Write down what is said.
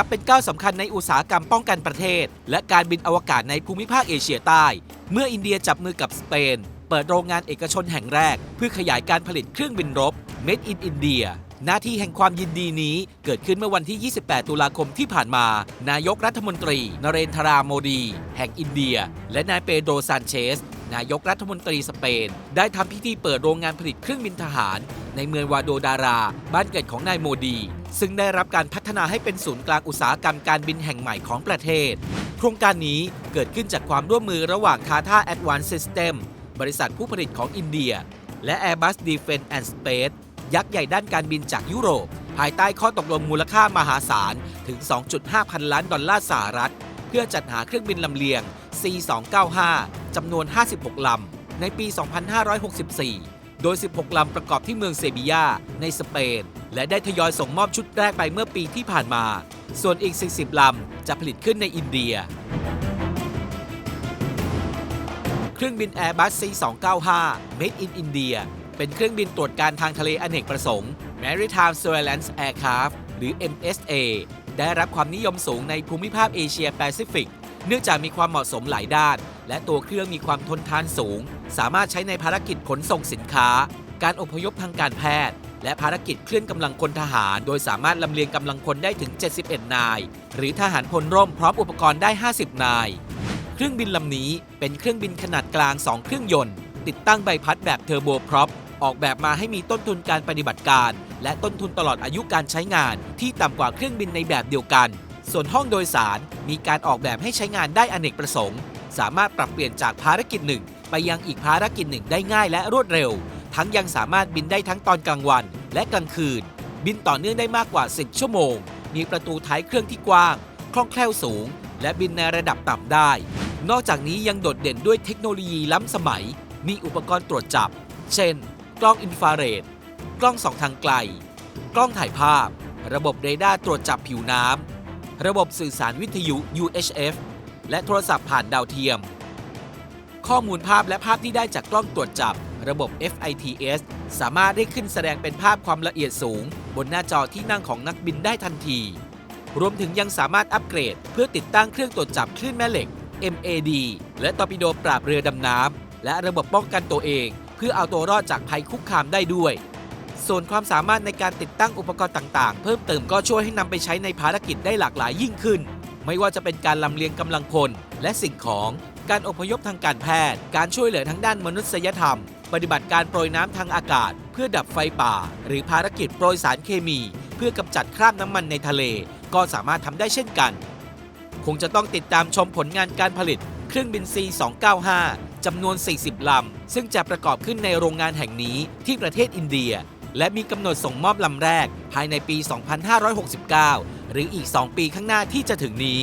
นับเป็นก้าวสำคัญในอุตสาหกรรมป้องกันประเทศ และการบินอวกาศในภูมิภาคเอเชียใต้ เมื่ออินเดียจับมือกับสเปน เปิดโรงงานเอกชนแห่งแรก เพื่อขยายการผลิตเครื่องบินรบ Made in India หน้าที่แห่งความยินดีนี้เกิดขึ้นเมื่อวันที่ 28 ตุลาคมที่ผ่านมา นายกรัฐมนตรี นเรนทราโมดี แห่งอินเดีย และนายเปโดรซานเชส นายกรัฐมนตรีสเปน ได้ทำพิธีเปิดโรงงานผลิตเครื่องบินทหาร ในเมืองวาโดดารา บ้านเกิดของนายโมดี ซึ่งได้รับการพัฒนาให้เป็นศูนย์กลางอุตสาหกรรมการบินแห่งใหม่ของประเทศ โครงการนี้เกิดขึ้นจากความร่วมมือระหว่าง Tata Advanced System บริษัทผู้ผลิตของอินเดีย และ Airbus Defence and Space ยักษ์ใหญ่ด้านการบินจากยุโรป ภายใต้ข้อตกลงมูลค่ามหาศาลถึง 2.5 พันล้านดอลลาร์สหรัฐ เพื่อจัดหาเครื่องบินลำเลียง C295 จำนวน 56 ลำ ในปี 2564 โดย 16 ลำประกอบที่เมืองเซบียา ในสเปน และได้ทยอยส่งมอบชุดแรกไปเมื่อปีที่ผ่านมา ส่วนอีก 40 ลำ จะผลิตขึ้นในอินเดีย เครื่องบิน Airbus C295 Made in India เป็นเครื่องบินตรวจการทางทะเลอเนกประสงค์ Maritime Surveillance Aircraft หรือ MSA ได้รับความนิยมสูงในภูมิภาคเอเชียแปซิฟิก เนื่องจากมีความเหมาะสมหลายด้าน และตัวเครื่องมีความทนทานสูง สามารถใช้ในภารกิจขนส่งสินค้า การอพยพทางการแพทย์ และภารกิจเคลื่อนกำลังพลทหาร โดยสามารถลำเลียงกำลังพลได้ถึง 71 นาย หรือทหารพลร่มพร้อมอุปกรณ์ได้ 50 นาย เครื่องบินลำนี้เป็นเครื่องบินขนาดกลาง 2 เครื่องยนต์ ติดตั้งใบพัดแบบเทอร์โบพร็อพ ออกแบบมาให้มีต้นทุนการปฏิบัติการ และต้นทุนตลอดอายุการใช้งาน ที่ต่ำกว่าเครื่องบินในแบบเดียวกัน ส่วนห้องโดยสารมีการออกแบบให้ใช้งานได้อเนกประสงค์ สามารถปรับเปลี่ยนจากภารกิจหนึ่ง ไปยังอีกภารกิจหนึ่งได้ง่ายและรวดเร็ว ทั้งยังสามารถบินได้ทั้งตอนกลางวัน และกลางคืน บินต่อเนื่องได้มากกว่า 10 ชั่วโมง มีประตูท้ายเครื่องที่กว้างคล่องแคล่วสูง และบินในระดับต่ำได้ นอกจากนี้ยังโดดเด่นด้วยเทคโนโลยีล้ำสมัย มีอุปกรณ์ตรวจจับ เช่น กล้องอินฟราเรด กล้องสองทางไกล กล้องถ่ายภาพ ระบบเรดาร์ตรวจจับผิวน้ำ ระบบสื่อสารวิทยุ UHF และโทรศัพท์ผ่านดาวเทียม ข้อมูลภาพและภาพที่ได้จากกล้องตรวจจับ ระบบ FITS สามารถได้ขึ้นแสดงเป็นภาพความละเอียดสูง บนหน้าจอที่นั่งของนักบินได้ทันที รวมถึงยังสามารถอัปเกรด เพื่อติดตั้งเครื่องตรวจจับคลื่นแม่เหล็ก MAD และตอร์ปิโดปราบเรือดำน้ำและระบบป้องกันตัวเอง พื่อเอาตัวรอดจากภัยคุกคามได้ด้วย ส่วนความสามารถในการติดตั้งอุปกรณ์ต่างๆ เพิ่มเติมก็ช่วยให้นำไปใช้ในภารกิจได้หลากหลายยิ่งขึ้น ไม่ว่าจะเป็นการลำเลียงกำลังพลและสิ่งของ การอพยพทางการแพทย์ การช่วยเหลือทางด้านมนุษยธรรม ปฏิบัติการโปรยน้ำทางอากาศ เพื่อดับไฟป่า หรือภารกิจโปรยสารเคมี เพื่อกำจัดคราบน้ำมันในทะเล ก็สามารถทำได้เช่นกัน คงจะต้องติดตามชมผลงานการผลิต เครื่องบิน C295 จำนวน 40 ลำ ซึ่งจะประกอบขึ้นในโรงงานแห่งนี้ที่ประเทศอินเดีย และมีกำหนดส่งมอบลำแรกภายในปี 2569 หรืออีก 2 ปีข้างหน้าที่จะถึงนี้